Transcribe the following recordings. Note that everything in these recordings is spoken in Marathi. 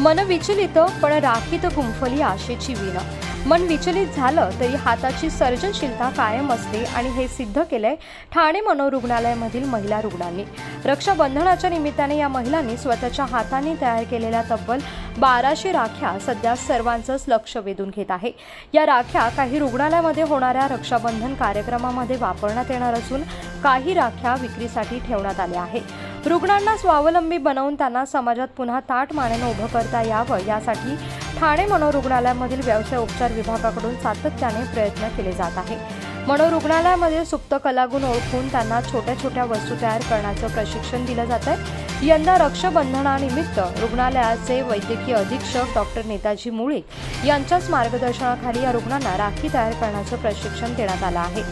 मन विचलित पण राखीत गुंफली आशेची वीण. मन विचलित झालं तरी हाताची सर्जनशीलता कायम असते आणि हे सिद्ध केलंय ठाणे मनोरुग्णालयामधील महिला रुग्णांनी. रक्षाबंधनाच्या निमित्ताने या महिलांनी स्वतःच्या हाताने तयार केलेल्या तब्बल बाराशे राख्या सध्या सर्वांचंच लक्ष वेधून घेत आहे. या राख्या काही रुग्णालयामध्ये होणाऱ्या रक्षाबंधन कार्यक्रमामध्ये वापरण्यात येणार असून काही राख्या विक्रीसाठी ठेवण्यात आल्या आहेत. रुग्णांना स्वावलंबी बनवून त्यांना समाजात पुन्हा ताट मानेनं उभं करता यावं यासाठी ठाणे मनोरुग्णालयामधील व्यवसाय उपचार विभागाकडून सातत्याने प्रयत्न केले जात आहे मनोरुग्णालयामध्ये सुप्त कलागुण ओळखून त्यांना छोट्या छोट्या वस्तू तयार करण्याचं प्रशिक्षण दिलं जात आहे. यंदा रक्षाबंधनानिमित्त रुग्णालयाचे वैद्यकीय अधीक्षक डॉक्टर नेताजी मुळीक यांच्याच मार्गदर्शनाखाली या रुग्णांना राखी तयार करण्याचं प्रशिक्षण देण्यात आलं आहे.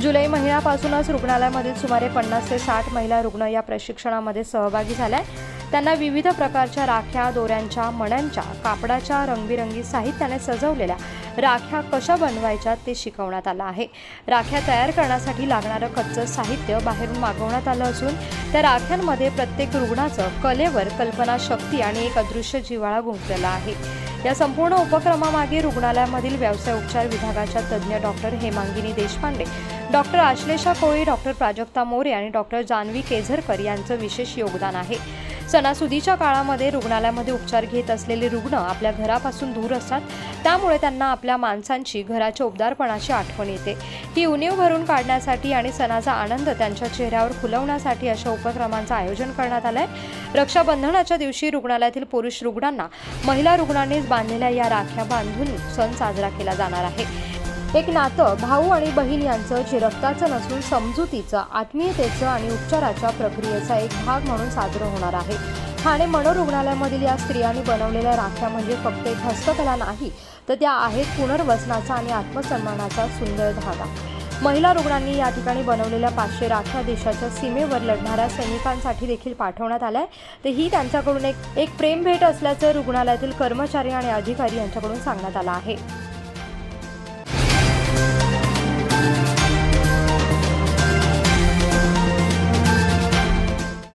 जुलै महिन्यापासूनच रुग्णालयामधील सुमारे पन्नास ते साठ महिला रुग्ण या प्रशिक्षणामध्ये सहभागी झाल्या त्यांना विविध प्रकारच्या राख्या दोऱ्यांच्या मण्यांच्या कापडाच्या रंगबिरंगी साहित्याने सजवलेल्या राख्या कशा बनवायच्या ते शिकवण्यात आलं आहे. राख्या तयार करण्यासाठी लागणारं कच्चं साहित्य बाहेरून मागवण्यात आलं असून त्या राख्यांमध्ये प्रत्येक रुग्णाचं कलेवर कल्पनाशक्ती आणि एक अदृश्य जिवाळा गुंफलेला आहे. या संपूर्ण उपक्रमामागे रुग्णालयामधील व्यवसाय उपचार विभागाच्या तज्ज्ञ doctor Hemangini Deshpande doctor Ashlesha Koli doctor Prajakta More आणि डॉक्टर जान्हवी केझरकर यांचं विशेष योगदान आहे. सणासुदीच्या काळामध्ये रुग्णालयामध्ये उपचार घेत असलेले रुग्ण आपल्या घरापासून दूर असतात. त्यामुळे त्यांना आपल्या माणसांची घराच्या उबदारपणाची आठवण येते. ही उणीव भरून काढण्यासाठी आणि सणाचा आनंद त्यांच्या चेहऱ्यावर फुलवण्यासाठी अशा उपक्रमांचं आयोजन करण्यात आलं आहे रक्षाबंधनाच्या दिवशी रुग्णालयातील पुरुष रुग्णांना महिला रुग्णांनीच बांधलेल्या या राख्या बांधून सण साजरा केला जाणार आहे. एक नातं भाऊ आणि बहीण यांचं जे रक्ताचं नसून समजुतीचं आत्मीयतेचं आणि उपचाराच्या प्रक्रियेचा एक भाग म्हणून साजरं होणार आहे. ठाणे मनोरुग्णालयामधील या स्त्रियांनी बनवलेल्या राख्या म्हणजे फक्त एक हस्तकला नाही तर त्या आहेत पुनर्वसनाचा आणि आत्मसन्मानाचा सुंदर धागा. महिला रुग्णांनी या ठिकाणी बनवलेल्या पाचशे राख्या देशाच्या सीमेवर लढणाऱ्या सैनिकांसाठी देखील पाठवण्यात आल्या तर ही त्यांच्याकडून एक एक प्रेम भेट असल्याचं रुग्णालयातील कर्मचारी आणि अधिकारी यांच्याकडून सांगण्यात आलं आहे.